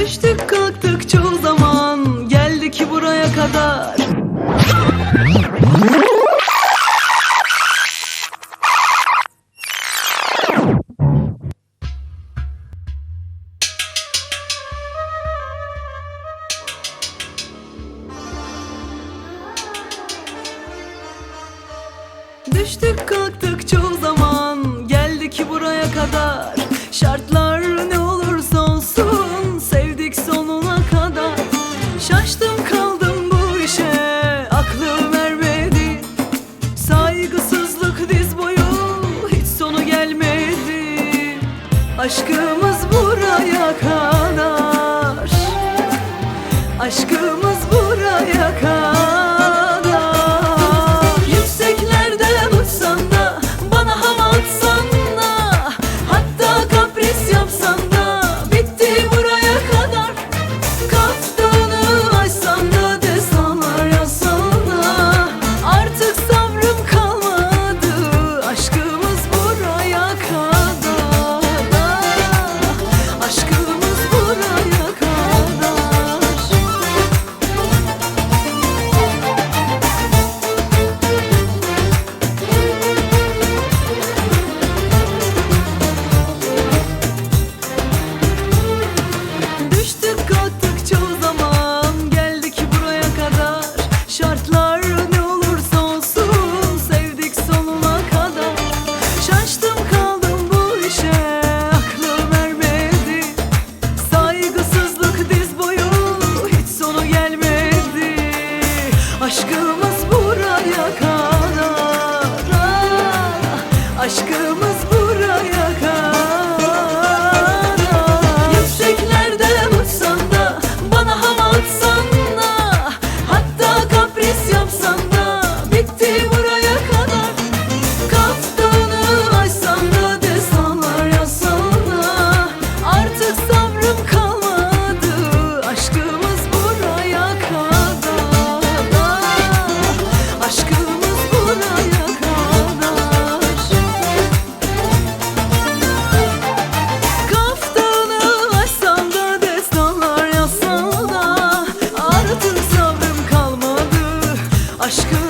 Düştük kalktık çoğu zaman. Geldik buraya kadar. Düştük kalktık çoğu zaman. Geldik buraya kadar. Şartlar Aşkımız buraya kadar. Aşkımız aşkım